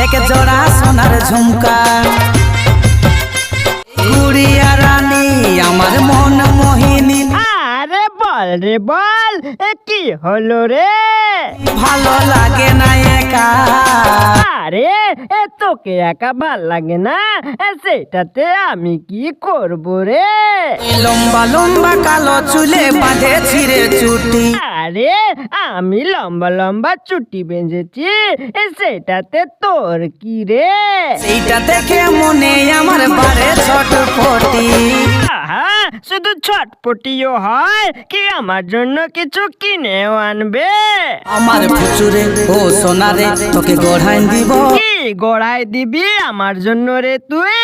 এক জোড়া সোনার ঝুমকা। গুড়িয়া রানী আমার মন মোহিনী। আরে বল রে বল এ কি হলো রে? ভালো লাগে না একা। আরে এ তোকে একা ভালো লাগে না? সেটাতে আমি কি করব রে? লম্বা লম্বা কালো চুলে বাঁধে ছিঁড়ে চুটি। আরে আমি লম্বা লম্বা চুটি বেঁধেছি সেটাতে তোর কি রে? এইটা দেখে মনে আমার বারে ছটপটি? আহা শুধু ছটপটিও হয় কি আমার জন্য কিছু কিনেও আনবে? আমার ফুচুরে ও সোনারে তোকে গড়াই দিব। কি গড়াই দিবি আমার জন্য রে তুই?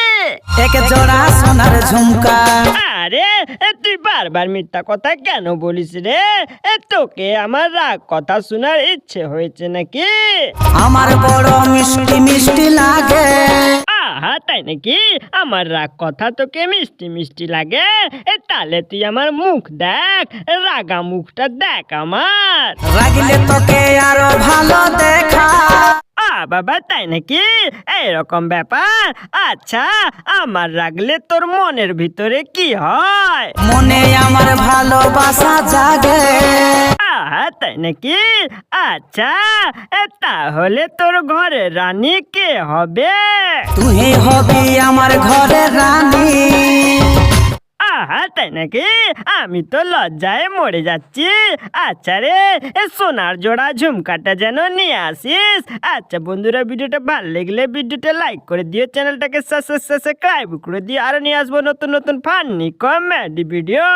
এক জোড়া সোনার ঝুমকা। এ তুই বারবার মিথ্যা কথা কেন বলিস রে? এ তোকে আমার রাগ কথা শোনার ইচ্ছে হয়েছে নাকি? আমার বড় মিষ্টি মিষ্টি লাগে। আহা তাই নাকি? আমার রাগ কথা তোকে মিষ্টি মিষ্টি লাগে? এ তাহলে তুই আমার মুখ দেখ রাগা মুখটা দেখ আমার। রাগলে তোকে বাবা তাই নাকি? এইরকম ব্যাপার? আচ্ছা আমার রাগলে তোর মনের ভিতরে কি হয়? মনে আমার ভালোবাসা জাগে। তাই নাকি? আচ্ছা তাহলে তোর ঘরে রানী কে হবে? তুই হবি আমার ঘরে রানী। তাই নাকি? আমি তো লজ্জায় মরে যাচ্ছি। আচ্ছা রে, এ সোনার জোড়া ঝুমকাটা যেন নিয়ে আসিস। আচ্ছা বন্ধুরা, ভিডিওটা ভালো লাগলে ভিডিওটা লাইক করে দিও, চ্যানেলটাকে সাবস্ক্রাইব করে দিও, আর নিয়ে আসব নতুন নতুন ফানি কমেডি ভিডিও